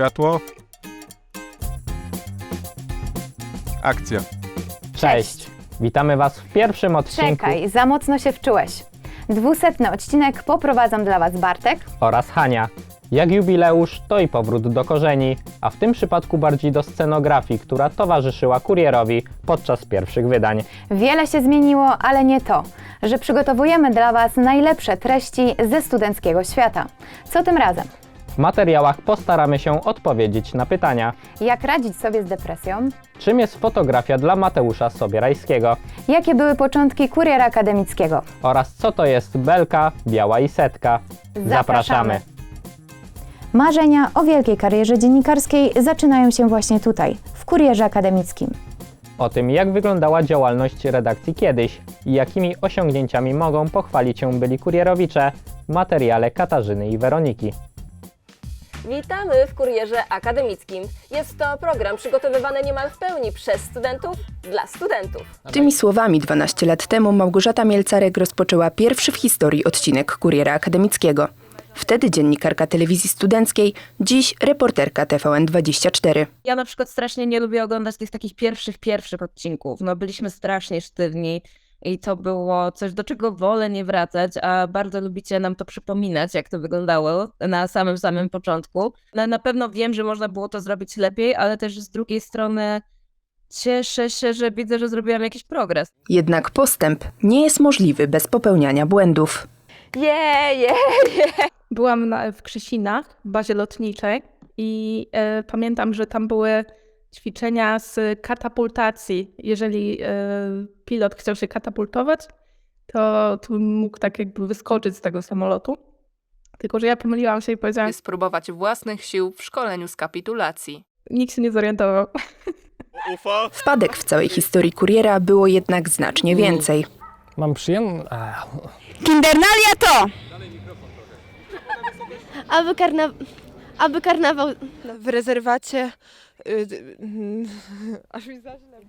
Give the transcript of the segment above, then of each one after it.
światło. Akcja. Cześć! Witamy Was w pierwszym odcinku Czekaj, za mocno się wczułeś. Dwusetny odcinek poprowadzą dla Was Bartek oraz Hania. Jak jubileusz, to i powrót do korzeni, a w tym przypadku bardziej do scenografii, która towarzyszyła kurierowi podczas pierwszych wydań. Wiele się zmieniło, ale nie to, że przygotowujemy dla Was najlepsze treści ze studenckiego świata. Co tym razem? W materiałach postaramy się odpowiedzieć na pytania. Jak radzić sobie z depresją? Czym jest fotografia dla Mateusza Sobierajskiego? Jakie były początki kuriera akademickiego? Oraz co to jest belka, biała i setka? Zapraszamy. Marzenia o wielkiej karierze dziennikarskiej zaczynają się właśnie tutaj, w kurierze akademickim. O tym, jak wyglądała działalność redakcji kiedyś i jakimi osiągnięciami mogą pochwalić się byli kurierowicze w materiale Katarzyny i Weroniki. Witamy w Kurierze Akademickim. Jest to program przygotowywany niemal w pełni przez studentów dla studentów. Tymi słowami 12 lat temu Małgorzata Mielcarek rozpoczęła pierwszy w historii odcinek Kuriera Akademickiego. Wtedy dziennikarka telewizji studenckiej, dziś reporterka TVN24. Ja na przykład strasznie nie lubię oglądać tych takich pierwszych, pierwszych odcinków. No byliśmy strasznie sztywni i to było coś, do czego wolę nie wracać, a bardzo lubicie nam to przypominać, jak to wyglądało na samym, samym początku. No, na pewno wiem, że można było to zrobić lepiej, ale też z drugiej strony cieszę się, że widzę, że zrobiłam jakiś progres. Jednak postęp nie jest możliwy bez popełniania błędów. Je, je, Byłam na, w Krzysinach, w bazie lotniczej i e, pamiętam, że tam były ćwiczenia z katapultacji. Jeżeli e, pilot chciał się katapultować, to, to mógł tak jakby wyskoczyć z tego samolotu. Tylko, że ja pomyliłam się i powiedziałam, spróbować własnych sił w szkoleniu z kapitulacji. nikt się nie zorientował. Wpadek w całej historii kuriera było jednak znacznie więcej. Mam przyjemność. Kindernalia to! Aby, karna... Aby karnawał w rezerwacie. y, Aż mi.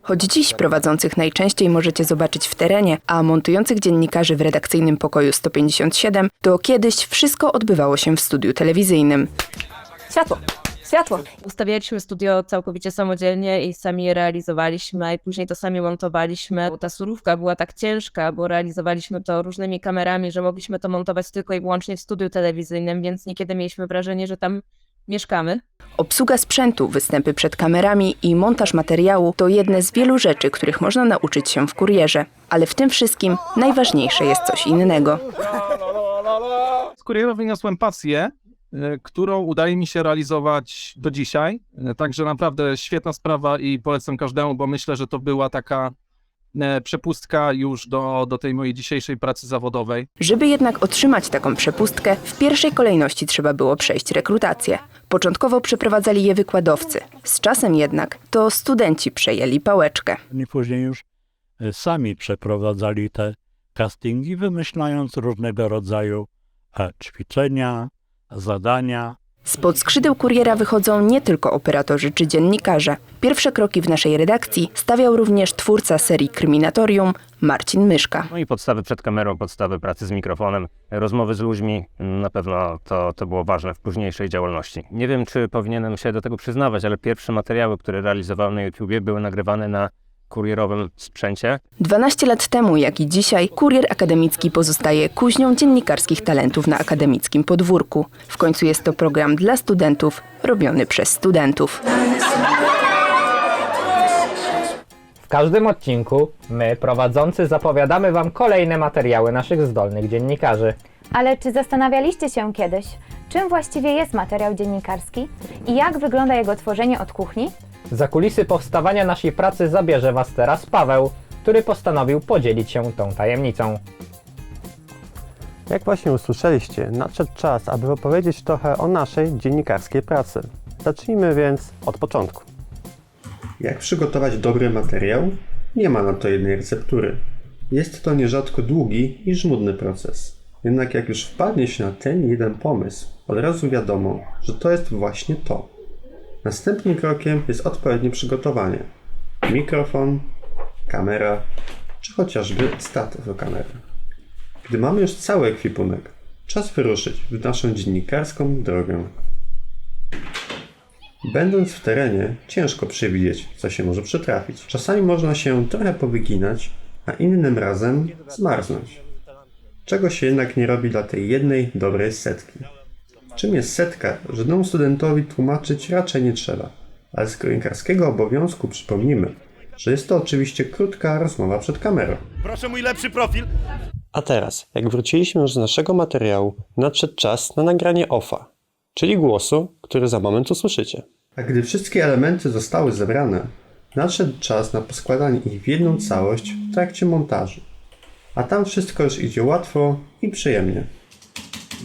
Choć dziś prowadzących najczęściej możecie zobaczyć w terenie, a montujących dziennikarzy w redakcyjnym pokoju 157, to kiedyś wszystko odbywało się w studiu telewizyjnym. Światło, światło. Ustawialiśmy studio całkowicie samodzielnie i sami je realizowaliśmy, a i później to sami montowaliśmy. Ta surówka była tak ciężka, bo realizowaliśmy to różnymi kamerami, że mogliśmy to montować tylko i wyłącznie w studiu telewizyjnym, więc niekiedy mieliśmy wrażenie, że tam mieszkamy. Obsługa sprzętu, występy przed kamerami i montaż materiału to jedne z wielu rzeczy, których można nauczyć się w kurierze. Ale w tym wszystkim najważniejsze jest coś innego. Z kurieru wyniosłem pasję, którą udaje mi się realizować do dzisiaj. E, Także naprawdę świetna sprawa i polecam każdemu, bo myślę, że to była taka e, przepustka już do, do tej mojej dzisiejszej pracy zawodowej. Żeby jednak otrzymać taką przepustkę, w pierwszej kolejności trzeba było przejść rekrutację. Początkowo przeprowadzali je wykładowcy. Z czasem jednak to studenci przejęli pałeczkę. Oni później już e, sami przeprowadzali te castingi, wymyślając różnego rodzaju e, ćwiczenia, zadania. Spod skrzydeł kuriera wychodzą nie tylko operatorzy czy dziennikarze. Pierwsze kroki w naszej redakcji stawiał również twórca serii Kryminatorium Marcin Myszka. No i podstawy przed kamerą, podstawy pracy z mikrofonem, rozmowy z ludźmi, na pewno to, to było ważne w późniejszej działalności. Nie wiem, czy powinienem się do tego przyznawać, ale pierwsze materiały, które realizowałem na YouTubie, były nagrywane na kurierowym sprzęcie. 12 lat temu, jak i dzisiaj, kurier akademicki pozostaje kuźnią dziennikarskich talentów na akademickim podwórku. W końcu jest to program dla studentów, robiony przez studentów. W każdym odcinku my, prowadzący, zapowiadamy Wam kolejne materiały naszych zdolnych dziennikarzy. Ale czy zastanawialiście się kiedyś, czym właściwie jest materiał dziennikarski i jak wygląda jego tworzenie od kuchni? Za kulisy powstawania naszej pracy zabierze Was teraz Paweł, który postanowił podzielić się tą tajemnicą. Jak właśnie usłyszeliście, nadszedł czas, aby opowiedzieć trochę o naszej dziennikarskiej pracy. Zacznijmy więc od początku. Jak przygotować dobry materiał? Nie ma na to jednej receptury. Jest to nierzadko długi i żmudny proces. Jednak jak już wpadnie się na ten jeden pomysł, od razu wiadomo, że to jest właśnie to. Następnym krokiem jest odpowiednie przygotowanie. Mikrofon, kamera, czy chociażby statyw do kamery. Gdy mamy już cały ekwipunek, czas wyruszyć w naszą dziennikarską drogę. Będąc w terenie, ciężko przewidzieć, co się może przytrafić. Czasami można się trochę powyginać, a innym razem zmarznąć. Czego się jednak nie robi dla tej jednej dobrej setki. Czym jest setka, żadnemu studentowi tłumaczyć raczej nie trzeba, ale z kronikarskiego obowiązku przypomnimy, że jest to oczywiście krótka rozmowa przed kamerą. Proszę mój lepszy profil. A teraz, jak wróciliśmy już z naszego materiału, nadszedł czas na nagranie OFA, czyli głosu, który za moment usłyszycie. A gdy wszystkie elementy zostały zebrane, nadszedł czas na poskładanie ich w jedną całość w trakcie montażu. A tam wszystko już idzie łatwo i przyjemnie.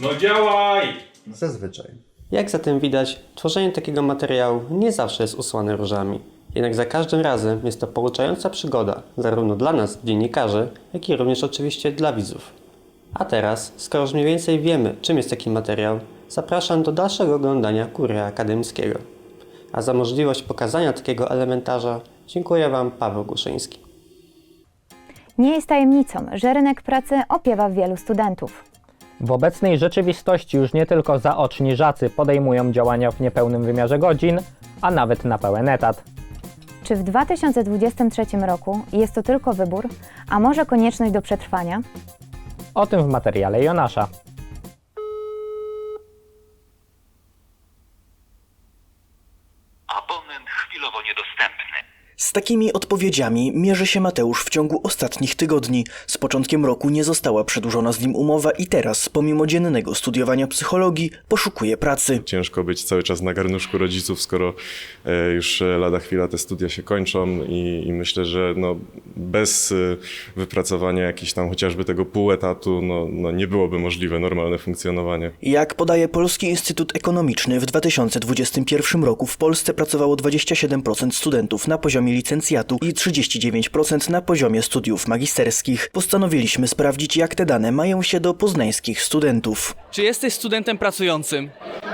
No działaj! Zazwyczaj. Jak zatem widać, tworzenie takiego materiału nie zawsze jest usłane różami. Jednak za każdym razem jest to pouczająca przygoda, zarówno dla nas, dziennikarzy, jak i również oczywiście dla widzów. A teraz, skoro już mniej więcej wiemy, czym jest taki materiał, zapraszam do dalszego oglądania Kuria Akademickiego. A za możliwość pokazania takiego elementarza dziękuję Wam Paweł Głuszyński. Nie jest tajemnicą, że rynek pracy opiewa wielu studentów. W obecnej rzeczywistości już nie tylko zaoczni żacy podejmują działania w niepełnym wymiarze godzin, a nawet na pełen etat. Czy w 2023 roku jest to tylko wybór, a może konieczność do przetrwania? O tym w materiale Jonasza. Abonent chwilowo niedostępny. Z takimi odpowiedziami mierzy się Mateusz w ciągu ostatnich tygodni. Z początkiem roku nie została przedłużona z nim umowa i teraz, pomimo dziennego studiowania psychologii, poszukuje pracy. Ciężko być cały czas na garnuszku rodziców, skoro e, już e, lada chwila te studia się kończą i, i myślę, że no, bez e, wypracowania jakiś tam chociażby tego pół etatu no, no, nie byłoby możliwe normalne funkcjonowanie. Jak podaje Polski Instytut Ekonomiczny, w 2021 roku w Polsce pracowało 27% studentów na poziomie licencjatu i 39% na poziomie studiów magisterskich. Postanowiliśmy sprawdzić, jak te dane mają się do poznańskich studentów. Czy jesteś studentem pracującym?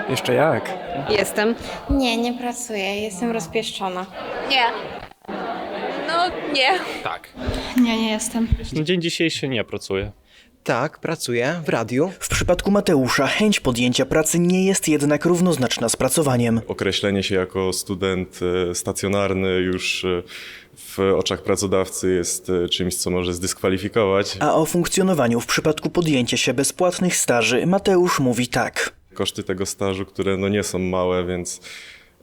Jeszcze jak? Jestem. Nie, nie pracuję. Jestem rozpieszczona. Nie. No nie. Tak. Nie, nie jestem. Na dzień dzisiejszy nie pracuję. Tak, pracuję w radiu. W przypadku Mateusza chęć podjęcia pracy nie jest jednak równoznaczna z pracowaniem. Określenie się jako student e, stacjonarny już e, w oczach pracodawcy jest e, czymś, co może zdyskwalifikować. A o funkcjonowaniu w przypadku podjęcia się bezpłatnych staży Mateusz mówi tak. Koszty tego stażu, które no nie są małe, więc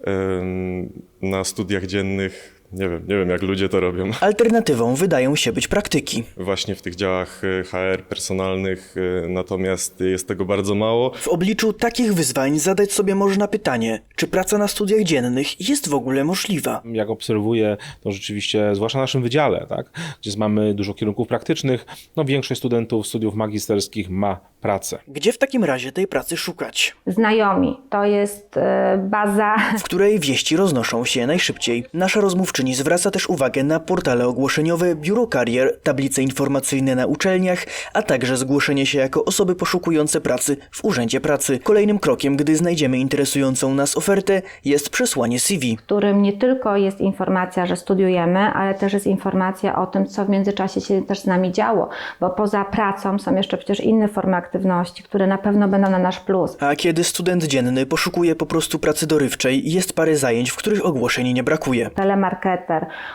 em, na studiach dziennych nie wiem, nie wiem jak ludzie to robią. Alternatywą wydają się być praktyki. Właśnie w tych działach e, HR personalnych, e, natomiast jest tego bardzo mało. W obliczu takich wyzwań zadać sobie można pytanie, czy praca na studiach dziennych jest w ogóle możliwa? Jak obserwuję, to rzeczywiście, zwłaszcza na naszym wydziale, tak, gdzie mamy dużo kierunków praktycznych, no większość studentów studiów magisterskich ma pracę. Gdzie w takim razie tej pracy szukać? Znajomi to jest e, baza. W której wieści roznoszą się najszybciej. Nasza rozmówczyni zwraca też uwagę na portale ogłoszeniowe, biuro karier, tablice informacyjne na uczelniach, a także zgłoszenie się jako osoby poszukujące pracy w Urzędzie Pracy. Kolejnym krokiem, gdy znajdziemy interesującą nas ofertę, jest przesłanie CV. w którym nie tylko jest informacja, że studiujemy, ale też jest informacja o tym, co w międzyczasie się też z nami działo, bo poza pracą są jeszcze przecież inne formy aktywności, które na pewno będą na nasz plus. A kiedy student dzienny poszukuje po prostu pracy dorywczej, jest parę zajęć, w których ogłoszeń nie brakuje.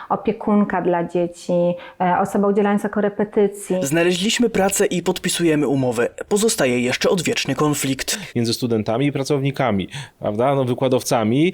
Opiekunka dla dzieci, e, osoba udzielająca korepetycji. Znaleźliśmy pracę i podpisujemy umowę. Pozostaje jeszcze odwieczny konflikt. Między studentami i pracownikami, prawda, no wykładowcami,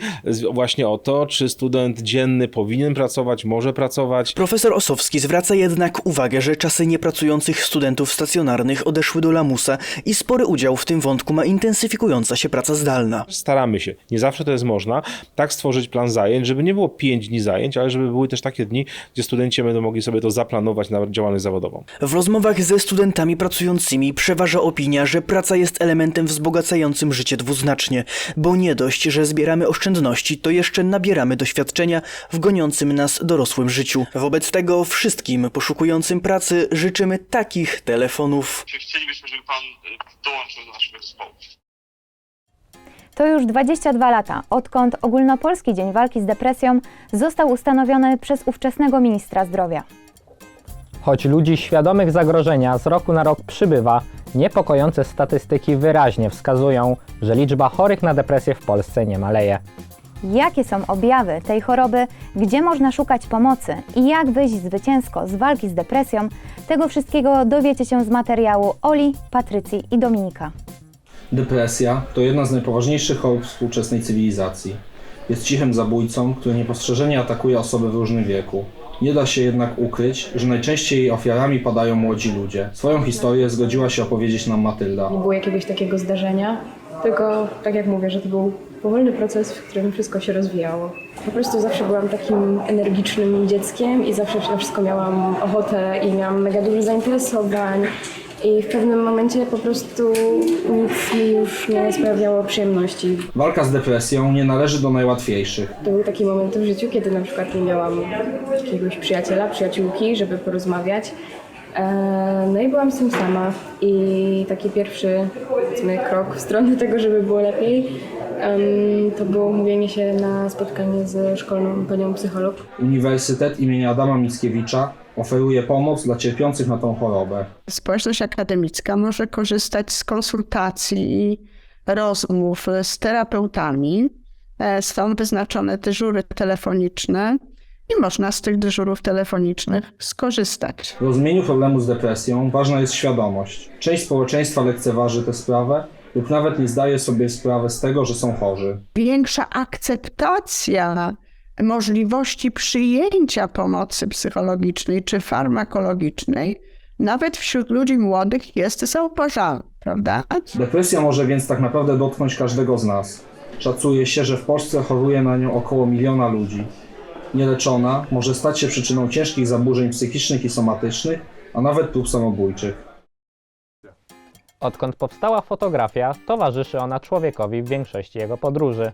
właśnie o to, czy student dzienny powinien pracować, może pracować. Profesor Osowski zwraca jednak uwagę, że czasy niepracujących studentów stacjonarnych odeszły do lamusa i spory udział w tym wątku ma intensyfikująca się praca zdalna. Staramy się, nie zawsze to jest można, tak stworzyć plan zajęć, żeby nie było 5 dni zajęć, ale żeby były też takie dni, gdzie studenci będą mogli sobie to zaplanować na działalność zawodową. W rozmowach ze studentami pracującymi przeważa opinia, że praca jest elementem wzbogacającym życie dwuznacznie, bo nie dość, że zbieramy oszczędności, to jeszcze nabieramy doświadczenia w goniącym nas dorosłym życiu. Wobec tego wszystkim poszukującym pracy życzymy takich telefonów. Chcielibyśmy, żeby pan y, dołączył do naszego zespołu. To już 22 lata, odkąd Ogólnopolski Dzień Walki z Depresją został ustanowiony przez ówczesnego ministra zdrowia. Choć ludzi świadomych zagrożenia z roku na rok przybywa, niepokojące statystyki wyraźnie wskazują, że liczba chorych na depresję w Polsce nie maleje. Jakie są objawy tej choroby, gdzie można szukać pomocy i jak wyjść zwycięsko z walki z depresją, tego wszystkiego dowiecie się z materiału Oli, Patrycji i Dominika. Depresja to jedna z najpoważniejszych chorób współczesnej cywilizacji. Jest cichym zabójcą, który niepostrzeżenie atakuje osoby w różnym wieku. Nie da się jednak ukryć, że najczęściej jej ofiarami padają młodzi ludzie. Swoją historię zgodziła się opowiedzieć nam Matylda. Nie było jakiegoś takiego zdarzenia, tylko tak jak mówię, że to był powolny proces, w którym wszystko się rozwijało. Po prostu zawsze byłam takim energicznym dzieckiem i zawsze na wszystko miałam ochotę i miałam mega dużo zainteresowań. I w pewnym momencie po prostu nic mi już nie sprawiało przyjemności. Walka z depresją nie należy do najłatwiejszych. To był taki moment w życiu, kiedy na przykład nie miałam jakiegoś przyjaciela, przyjaciółki, żeby porozmawiać. E, No i byłam z tym sama i taki pierwszy powiedzmy, krok w stronę tego, żeby było lepiej, em, to było umówienie się na spotkanie ze szkolną panią psycholog. Uniwersytet imienia Adama Mickiewicza oferuje pomoc dla cierpiących na tą chorobę. Społeczność akademicka może korzystać z konsultacji i rozmów z terapeutami. E, Są wyznaczone dyżury telefoniczne i można z tych dyżurów telefonicznych skorzystać. W rozumieniu problemu z depresją ważna jest świadomość. Część społeczeństwa lekceważy tę sprawę lub nawet nie zdaje sobie sprawy z tego, że są chorzy. Większa akceptacja możliwości przyjęcia pomocy psychologicznej czy farmakologicznej, nawet wśród ludzi młodych, jest zauważalna, prawda? Depresja może więc tak naprawdę dotknąć każdego z nas. Szacuje się, że w Polsce choruje na nią około miliona ludzi. Nieleczona może stać się przyczyną ciężkich zaburzeń psychicznych i somatycznych, a nawet prób samobójczych. Odkąd powstała fotografia, towarzyszy ona człowiekowi w większości jego podróży.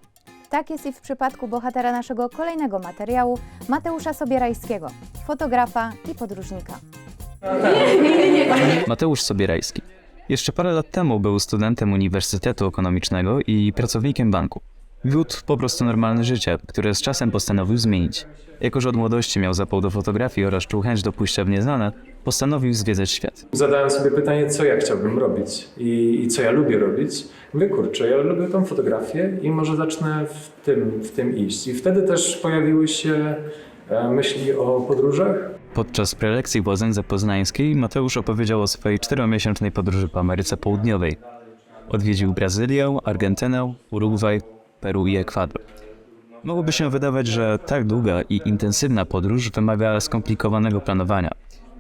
Tak jest i w przypadku bohatera naszego kolejnego materiału, Mateusza Sobierajskiego, fotografa i podróżnika. Mateusz Sobierajski. Jeszcze parę lat temu był studentem Uniwersytetu Ekonomicznego i pracownikiem banku. Wiódł po prostu normalne życie, które z czasem postanowił zmienić. Jako, że od młodości miał zapał do fotografii oraz czuł chęć do pójścia w nieznane, postanowił zwiedzać świat. Zadałem sobie pytanie, co ja chciałbym robić i, i co ja lubię robić. Mówię, kurczę, ja lubię tą fotografię i może zacznę w tym, w tym iść. I wtedy też pojawiły się e, myśli o podróżach. Podczas prelekcji w Łazędze Poznańskiej Mateusz opowiedział o swojej czteromiesięcznej podróży po Ameryce Południowej. Odwiedził Brazylię, Argentynę, Urugwaj, Peru i Ekwador. Mogłoby się wydawać, że tak długa i intensywna podróż wymaga skomplikowanego planowania.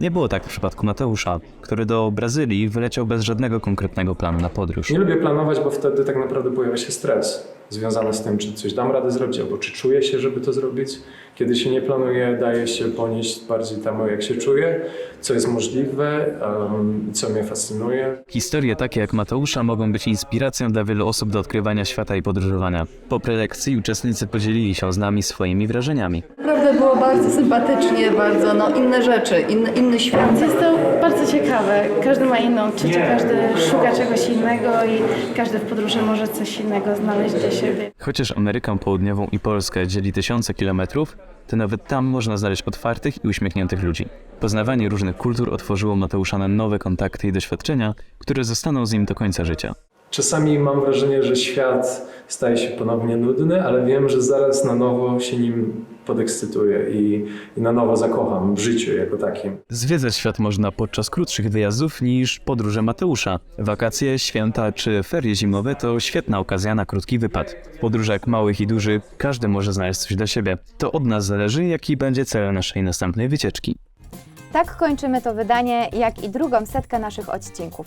Nie było tak w przypadku Mateusza, który do Brazylii wyleciał bez żadnego konkretnego planu na podróż. Nie lubię planować, bo wtedy tak naprawdę pojawia się stres związany z tym, czy coś dam radę zrobić, albo czy czuję się, żeby to zrobić. Kiedy się nie planuje, daje się ponieść bardziej temu, jak się czuję, co jest możliwe um, i co mnie fascynuje. Historie takie jak Mateusza mogą być inspiracją dla wielu osób do odkrywania świata i podróżowania. Po prelekcji uczestnicy podzielili się z nami swoimi wrażeniami. Naprawdę było bardzo sympatycznie, bardzo no, inne rzeczy, inny, inny świat. Jest to bardzo ciekawe. Każdy ma inną odczucie, każdy szuka czegoś innego i każdy w podróży może coś innego znaleźć dla siebie. Chociaż Amerykę Południową i Polskę dzieli tysiące kilometrów, to nawet tam można znaleźć otwartych i uśmiechniętych ludzi. Poznawanie różnych kultur otworzyło Mateusza na nowe kontakty i doświadczenia, które zostaną z nim do końca życia. Czasami mam wrażenie, że świat staje się ponownie nudny, ale wiem, że zaraz na nowo się nim podekscytuję i, i na nowo zakocham w życiu jako takim. Zwiedzać świat można podczas krótszych wyjazdów niż podróże Mateusza. Wakacje, święta czy ferie zimowe to świetna okazja na krótki wypad. W podróżach małych i dużych każdy może znaleźć coś dla siebie. To od nas zależy, jaki będzie cel naszej następnej wycieczki. Tak kończymy to wydanie, jak i drugą setkę naszych odcinków.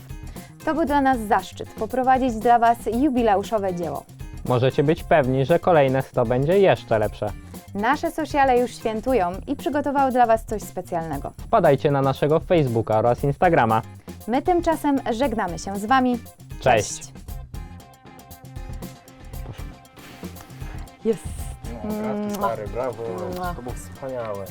To był dla nas zaszczyt poprowadzić dla Was jubileuszowe dzieło. Możecie być pewni, że kolejne 100 będzie jeszcze lepsze. Nasze sociale już świętują i przygotowały dla Was coś specjalnego. Wpadajcie na naszego Facebooka oraz Instagrama. My tymczasem żegnamy się z Wami. Cześć! Jest. Brawo, brawo, to było wspaniałe.